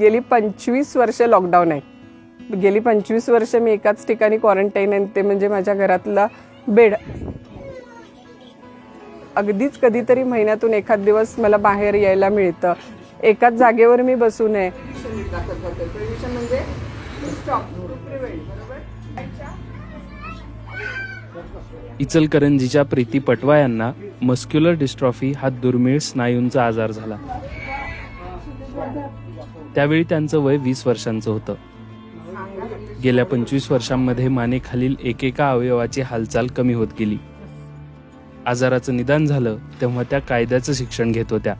गेली पंचवीस वर्ष लॉकडाऊन आहे. गेली पंचवीस वर्ष मी एकाच ठिकाणी क्वारंटाईन आहे ते म्हणजे माझ्या घरातला बेड अगदीच कधीतरी महिन्यातून एखाद दिवस मला बाहेर यायला मिळतं. एकाच जागेवर मी बसू नये म्हणजे इचलकरंजीच्या प्रीती पटवा यांना मस्क्युलर डिस्ट्रॉफी हा दुर्मिळ स्नायूंचा आजार झाला. त्यावेळी त्यांचं वय वीस वर्षांचं होतं. गेल्या पंचवीस वर्षांमध्ये मानेखालील एकेका अवयवाची हालचाल कमी होत गेली. आजाराचं निदान झालं तेव्हा त्या कायद्याचं शिक्षण घेत होत्या.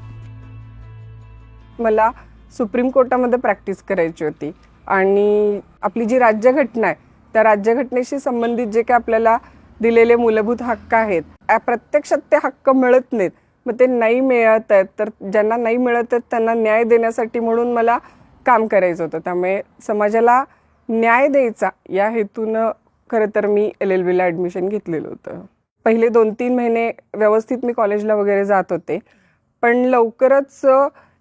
मला सुप्रीम कोर्टामध्ये प्रॅक्टिस करायची होती. आणि आपली जी राज्यघटना आहे त्या राज्यघटनेशी संबंधित जे काय आपल्याला दिलेले मूलभूत हक्क आहेत प्रत्यक्षात ते हक्क मिळत नाहीत. मग ते नाही मिळत आहेत तर ज्यांना नाही मिळत आहेत त्यांना न्याय देण्यासाठी म्हणून मला काम करायचं होतं. त्यामुळे समाजाला न्याय द्यायचा या हेतूनं खरं तर मी एल एल बीला ॲडमिशन घेतलेलं होतं. पहिले दोन तीन महिने व्यवस्थित मी कॉलेजला वगैरे जात होते. पण लवकरच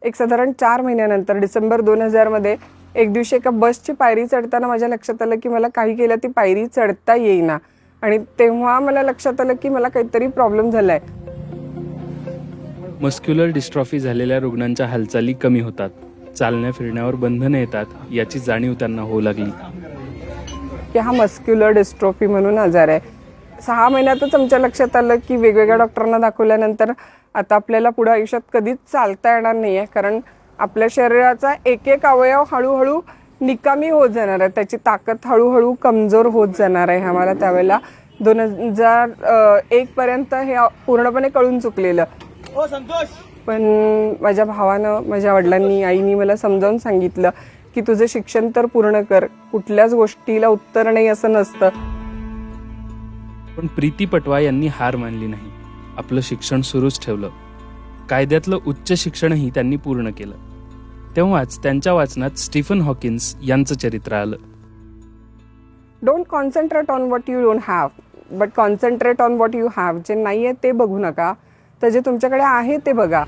एक साधारण चार महिन्यानंतर डिसेंबर दोन हजारमध्ये एक दिवशी एका बसची पायरी चढताना माझ्या लक्षात आलं की मला काही केलं ती पायरी चढता येईना. आणि तेव्हा मला लक्षात आलं की मला काहीतरी प्रॉब्लेम झाला आहे मस्क्युलर डिस्ट्रॉफी झालेल्या रुग्णांच्या हालचाली कमी होतात. चालण्या फिरण्यावर बंधनं येतात याची जाणीव त्यांना होऊ लागली. की हा मस्क्युलर डिस्ट्रॉफी म्हणून आजार आहे. सहा महिन्यातच आमच्या लक्षात आलं की वेगवेगळ्या डॉक्टरांना दाखवल्यानंतर आता आपल्याला पुढे आयुष्यात कधीच चालता येणार नाही आहे कारण आपल्या शरीराचा एक एक अवयव हळूहळू निकामी होत जाणार आहे. त्याची ताकद हळूहळू कमजोर होत जाणार आहे. आम्हाला त्यावेळेला दोन हजार एक पर्यंत हे पूर्णपणे कळून चुकलेलं. पण माझ्या भावानं माझ्या वडिलांनी आईनी मला समजावून सांगितलं की तुझं शिक्षण तर पूर्ण कर. कुठल्याच गोष्टीला उत्तर नाही असं नसतं. पण प्रीती पटवा यांनी हार मानली नाही. आपलं शिक्षण सुरूच ठेवलं. कायद्यातलं उच्च शिक्षणही त्यांनी पूर्ण केलं. तेव्हाच त्यांच्या वाचनात स्टीफन हॉकिन्स यांचं चरित्र आलं. Don't concentrate on what you don't have but concentrate on what you have जे नाही आहे ते बघू नका. तर जे तुमच्याकडे आहे ते बघा.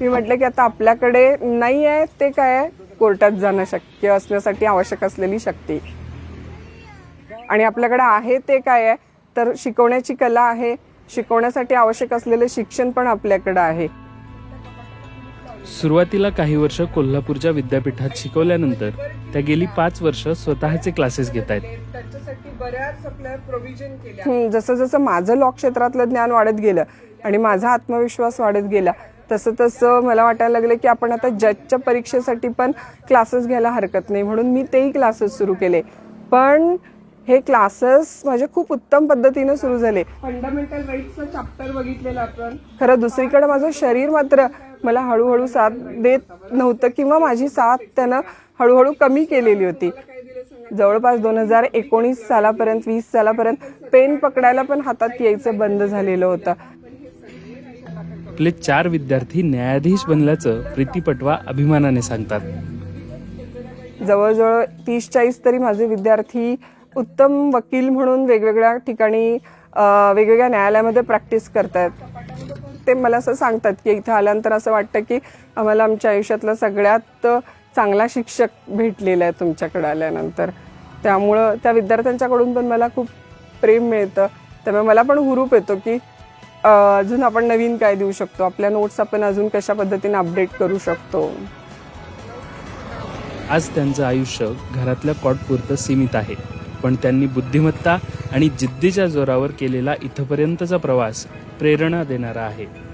मी म्हटलं की आता आपल्याकडे नाही आहे ते काय आहे? कोर्टात जाणं शक्य असण्यासाठी आवश्यक असलेली शक्ती. आणि आपल्याकडे आहे ते काय आहे? तर शिकवण्याची कला आहे. शिकवण्यासाठी आवश्यक असलेलं शिक्षण पण आपल्याकडं आहे. सुरुवातीला काही वर्ष कोल्हापूरच्या विद्यापीठात शिकवल्यानंतर त्या गेली पाच वर्ष स्वतःचे क्लासेस घेत आहेत. हं, जसं जसं माझं लॉ क्षेत्रातलं ज्ञान वाढत गेलं आणि माझा आत्मविश्वास वाढत गेला तसं तसं मला वाटायला लागलं की आपण आता जजच्या परीक्षेसाठी पण क्लासेस घ्यायला हरकत नाही म्हणून मी तेही क्लासेस सुरू केले. पण हे क्लासेस माझे खूप उत्तम पद्धतीने सुरू झाले. फंडामेंटल राईट्सचं चॅप्टर बघितलेलं आपण. खरं दुसरीकडे माझं शरीर मात्र मला हळूहळू साथ देत नव्हतं किंवा माझी साथ त्यानं हळूहळू कमी केलेली होती. जवळपास दोन हजार एकोणीस सालापर्यंत वीस सालापर्यंत पेन पकडायला पण हातात यायचं बंद झालेलं होतं. आपले चार विद्यार्थी न्यायाधीश बनल्याचं प्रीती पटवा अभिमानाने सांगतात. जवळजवळ तीस चाळीस तरी माझे विद्यार्थी उत्तम वकील म्हणून वेगवेगळ्या ठिकाणी वेगवेगळ्या न्यायालयामध्ये प्रॅक्टिस करतात ते मला असं सांगतात की इथं आल्यानंतर असं वाटतं की आम्हाला आमच्या आयुष्यातला सगळ्यात चांगला शिक्षक भेटलेला आहे तुमच्याकडे आल्यानंतर. त्यामुळं त्या विद्यार्थ्यांच्याकडून पण मला खूप प्रेम मिळतं. त्यामुळे मला पण हुरूप येतो की अजून आपण नवीन काय देऊ शकतो? आपल्या नोट्स आपण अजून कशा पद्धतीने अपडेट करू शकतो? आज त्यांचं आयुष्य घरातल्या कॉटपुरतं सीमित आहे. पण त्यांनी बुद्धिमत्ता आणि जिद्दीच्या जोरावर केलेला इथपर्यंतचा प्रवास प्रेरणा देणारा आहे.